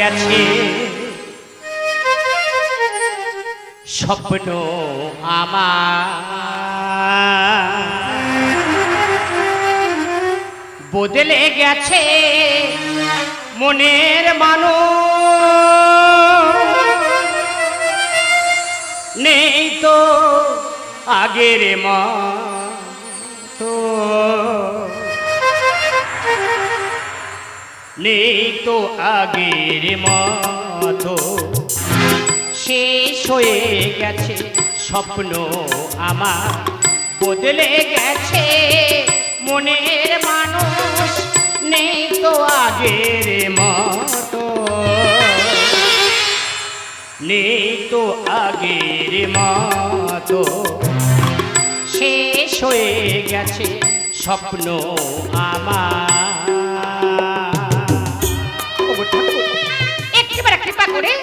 গেছে। স্বপ্ন আমার বদলে গেছে মনের মানুষ। নেই তো আগের মা তো নেই তো আগের মতো। শেষ হয়ে গেছে স্বপ্ন আমার, বদলে গেছে মনের মানুষ নেই তো আগের মতো। নেই তো আগের মতো। শেষ হয়ে গেছে স্বপ্ন আমার। করে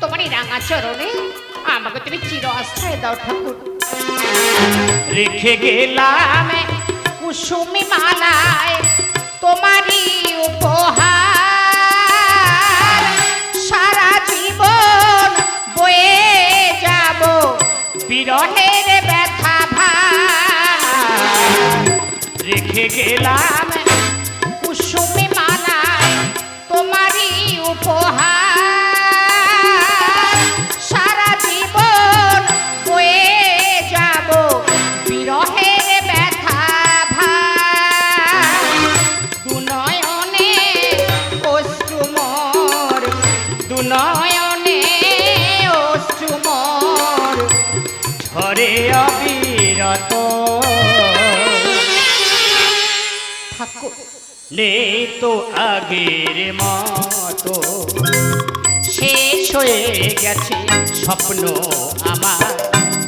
তোমার এই রাঙা চরণে আমাকে তুমি চির আশ্রয় দাও ঠাকুর। রেখে গেলাম কুসুমি মালায় তোমারই উপহার। সারা জীবন বয়ে যাব বিরহের ব্যথা ভার। রেখে গেলাম নেই আগের মতো। শেষ হয়ে গেছে স্বপ্ন আমার,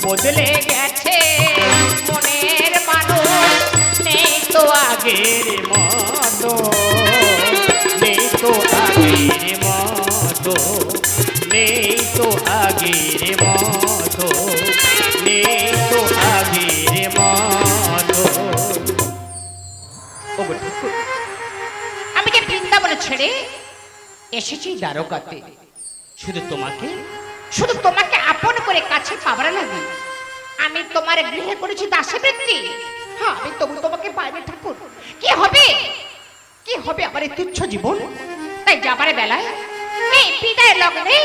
বদলে গেছে মনের মানুষ। নেই তো আগের মতো নেই তো আগের মতো নেই তো আগের মতো। এসেছি দ্বারকাতে। শুধু তোমাকে? শুধু তোমাকে আপন করে কাছে পাবার লাগে আমি তোমার গৃহে করেছি দাসী বৃত্তি হ্যাঁ আমি তবু তোমাকে পাইবে ঠাকুর। কি হবে? কি হবে আমার এই তুচ্ছ জীবন? তাই যাবার বেলায় এই বিদায় লগ্নে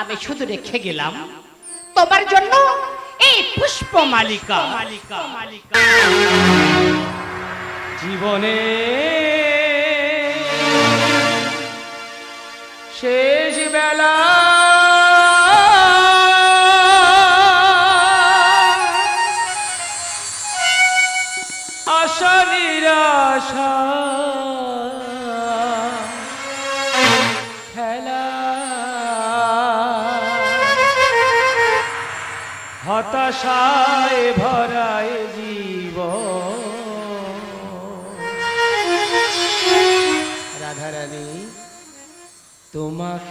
আমি শুধু রেখে গেলাম তোমার জন্য এই পুষ্প মালিকা। মালিকা। মালিকা। জীবনে শেষ বেলা। আশা নিরাশা। খেলা। হতাশায় ভরায়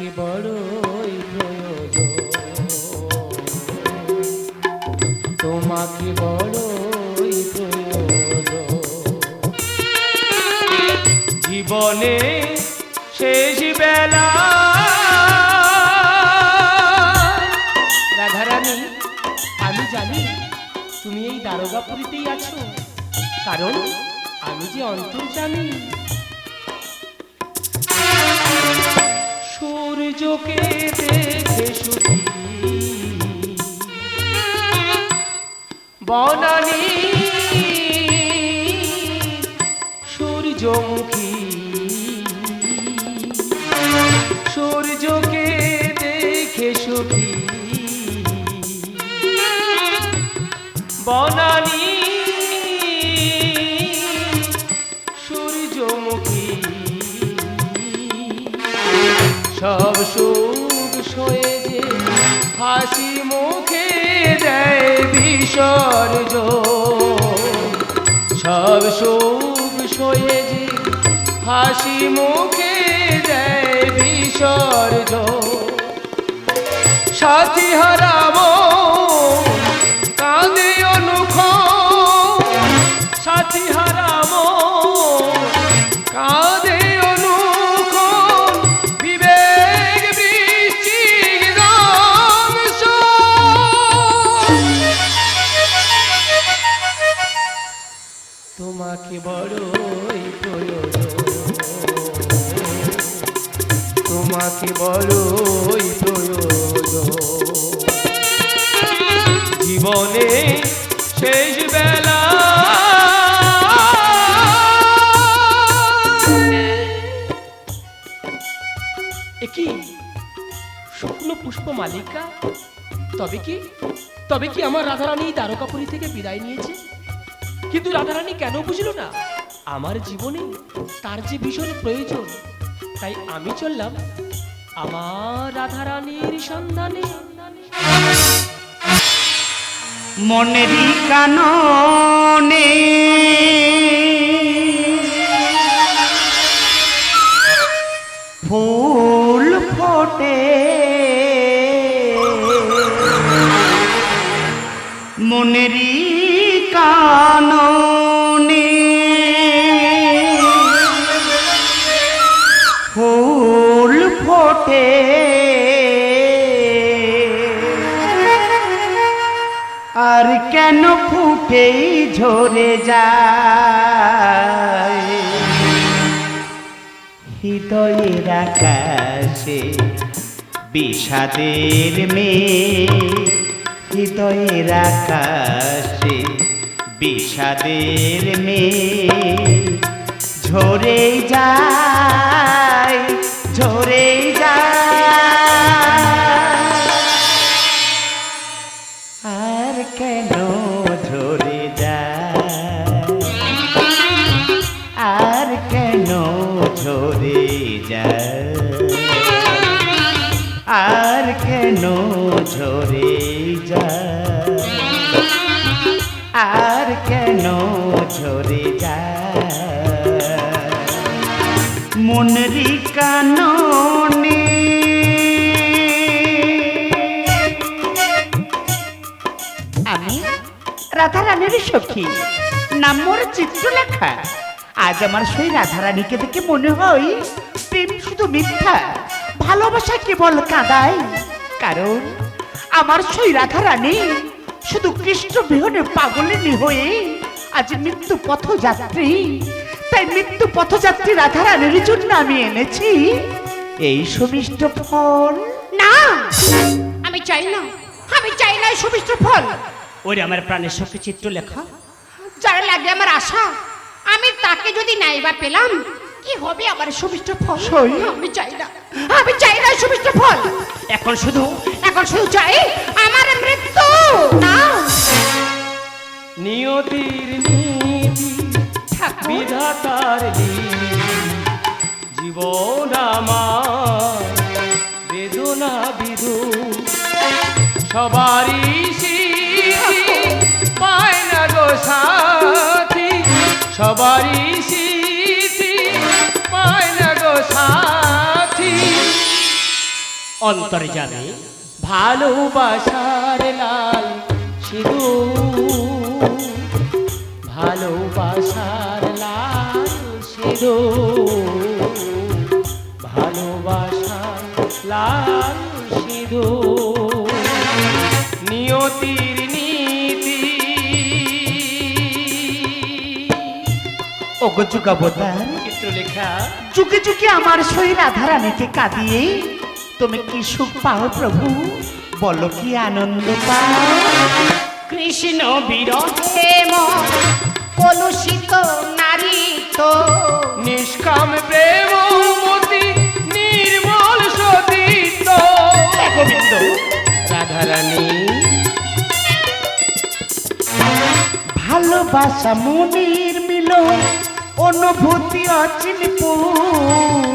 তোমাকে বড়ই প্রয়োজন। তোমাকে বড়ই প্রয়োজন। জীবনে শেষ বেলা। রাধারানী, আমি জানি তুমি এই দারোগাপুরীতেই আছো, কারণ আমি যে অন্তর সূর্যকে দেখে সুখী বনানী সূর্যমুখী। সূর্যকে দেখে সুখী বনানী সব সুখ সয়ে যে হাসি মুখে দেয় বিসর্জ সব সুখ সয়ে যে হাসি মুখে দেয় বিসর্জ সাথী হারাবো তোমাকে বড়ই জীবনে শেষ বেলা। একই শুকনো পুষ্প মালিকা? তবে কি? তবে কি আমার রাধারানী দ্বারকাপুরী থেকে বিদায় নিয়েছে? কিন্তু রাধারানী কেন বুঝলো না? আমার জীবনে তার যে ভীষণ প্রয়োজন, তাই আমি চললাম আমার রাধারানীর সন্ধানে। মনেরই কাননে। ফুল ফোটে। মনেরই ফুটেই ঝরে যায়। হৃদয়ের আকাশে বিষাদের মেয়ে হৃদয়ের আকাশে বিষাদের মেয়ে ঝরে যায় ঝরে যায়। রাধারানীর সখী। নাম মোর চিত্রলেখা। আজ আমার সেই রাধারানীকে দেখে মনে হয় প্রেম শুধু মিথ্যা, ভালোবাসা কেবল কাদায়। কারণ আমার সেই রাধারানী শুধু কৃষ্ণ বিহনে পাগলিনী হয়ে আজ মৃত্যু পথযাত্রী। তাই মৃত্যু পথযাত্রী রাধারানীর জন্য আমি এনেছি এই সুমিষ্ট ফল। না, আমি চাই না, আমি চাই না এই সুমিষ্ট ফল। ওরে আমার প্রাণের সঙ্গে চিত্র লেখা। যার লাগে আমার আশা আমি তাকে যদি নাই বা পেলাম কি হবে আমার সুমিষ্ট ফল? আমি চাই না আমি চাই না সুমিষ্ট ফল। এখন শুধু এখন শুধু চাই আমার মৃত্যু। না নিয়তির নীতি বিধাতার জীবন আমার বেদনা বিধু সবারই সাথী, সবারই স্মৃতি পায় না গো সাথী। অন্তরে জানে ভালোবাসার লাল সিঁদুর। ভালোবাসার লাল সিঁদুর। ভালোবাসার লাল সিঁদুর। নিয়তির ওগো যুগাবতার চিত্রলেখা। যুগে যুগে আমার সই রাধারানীকে কাঁদিয়ে তুমি কি সুখ পাও প্রভু? বলো কি আনন্দ পাও? কৃষ্ণ বিরহে কলুষিত নারী তো। নিষ্কাম প্রেম মতি নির্মল সতীত্ব গোবিন্দ। রাধারানী। ভালোবাসা মনির মিলন অনুভূতি অচিনপুর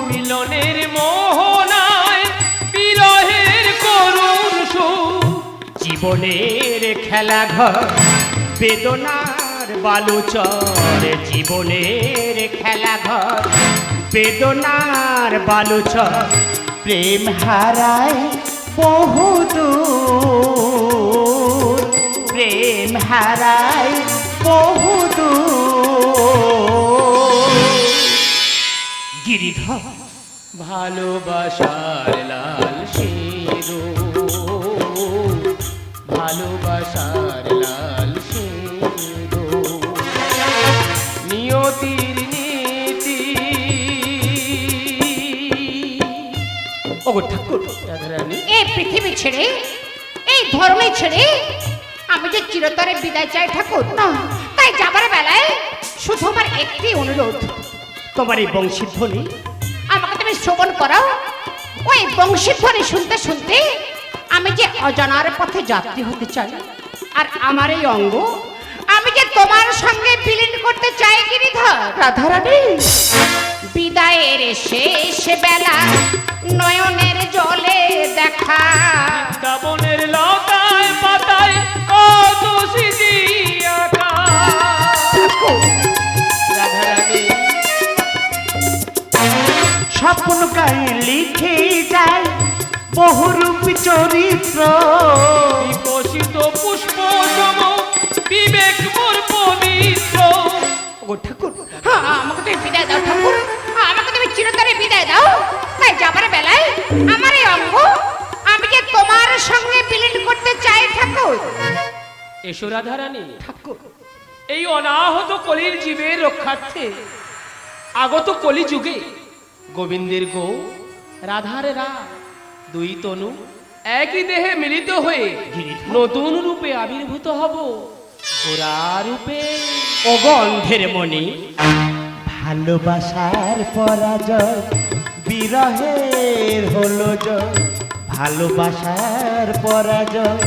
মিলনের মোহনায় বিরহের করুণ জীবনের খেলা ঘর বেদনার বালুচর। জীবনের খেলা ঘর বেদনার বালুচর। প্রেম হারায় বহুদূর প্রেম হারায় বহুদূর গিরিধর ভালোবাসার লাল শিরো। ভালোবাসার লাল শিরো। নিয়তির নীতি। ও ঠাকুর রানী এই পৃথিবী ছেড়ে এই ধর্মে ছেড়ে আমি যে চিরতরে বিদায় চাই ঠাকুর না তাই যাবার বেলায় শুধু আমার একটি অনুরোধ। তোমার এই বংশীধ্বনি। আমাকে তুমি শ্রবণ করাও ওই বংশীধ্বনি শুনতে শুনতে আমি যে অজানার পথে যাত্রী হতে চাই আর আমার এই অঙ্গ আমি যে তোমার সঙ্গে বিলীন করতে চাই গিরিধর রাধারানী। বিদায়ের শেষ বেলা নয়নের জলে দেখা। বৃন্দাবনের লতায় পাতায় কত স্মৃতি স্বপ্ন গায়ে লিখে যায়। বহুরূপী চরিত্র। বিকশিত পুষ্প সম বিবেক মোর পবিত্র। ও ঠাকুর হ্যাঁ, আমাকে তুমি বিদায় দাও ঠাকুর। হ্যাঁ, আমাকে তুমি চিরতরে বিদায় দাও। তাই যাবার বেলায় আমার এই অঙ্গ আমি যে তোমার সঙ্গে বিলীন করতে চাই ঠাকুর। এসো রাধারানী। ঠাকুর। এই অনাহত কলির জীবের রক্ষার্থে আগত কলি যুগে গোবিন্দের গো রাধার রা দুই তনু। একই দেহে মিলিত হয়ে নতুন রূপে আবির্ভূত হব। গোরা রূপে। ও গন্ধের মণি ভালোবাসার পরাজয় বিরহের হলো জয়। ভালোবাসার পরাজয়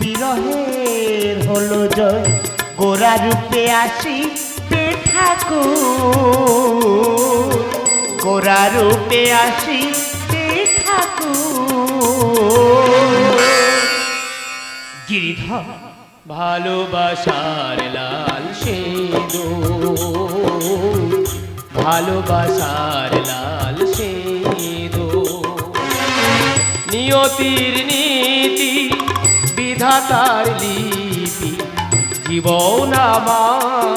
বিরহের হলো জয়। গোরা রূপে আসি ঠাকুর। গোরা রূপে আসি গিরিধর, ভালোবাসার লাল সেদো ভালোবাসার লাল সেদো নিয়তির নীতি, বিধাতার লিপি, জীবন আমার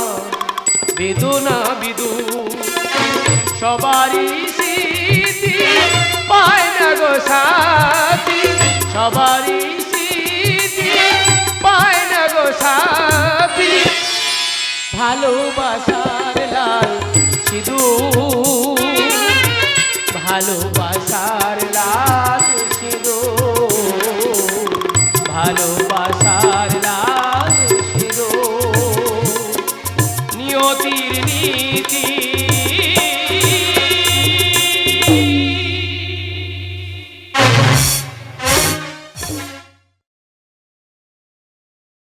বেদনা বিদু সবারই স্মৃতি, পায় না গো সাথী। সবারই স্মৃতি, পায় না গো সাথী। ভালোবাসার লাল সিধু ভালোবাসার